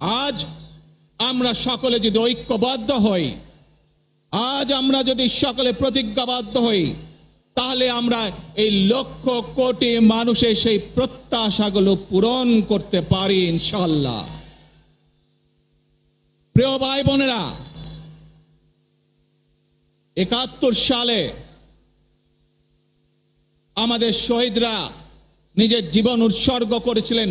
আজ আমরা সকলে যদি ঐক্যবদ্ধ হই, আজ আমরা যদি সকলে প্রতিজ্ঞাবদ্ধ হই, তাহলে আমরা এই লক্ষ কোটি মানুষের সেই প্রত্যাশাগুলো পূরণ করতে পারি ইনশাল্লাহ প্রিয় ভাই বোনেরা একাত্তর সালে আমাদের শহীদরা নিজের জীবন উৎসর্গ করেছিলেন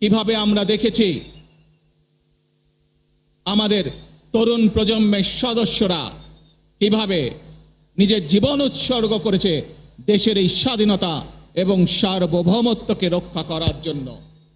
কীভাবে আমরা দেখেছি? আমাদের তরুণ প্রজন্মের সদস্যরা কীভাবে নিজের জীবন উৎসর্গ করেছে দেশের এই স্বাধীনতা এবং সার্বভৌমত্বকে রক্ষা করার জন্য।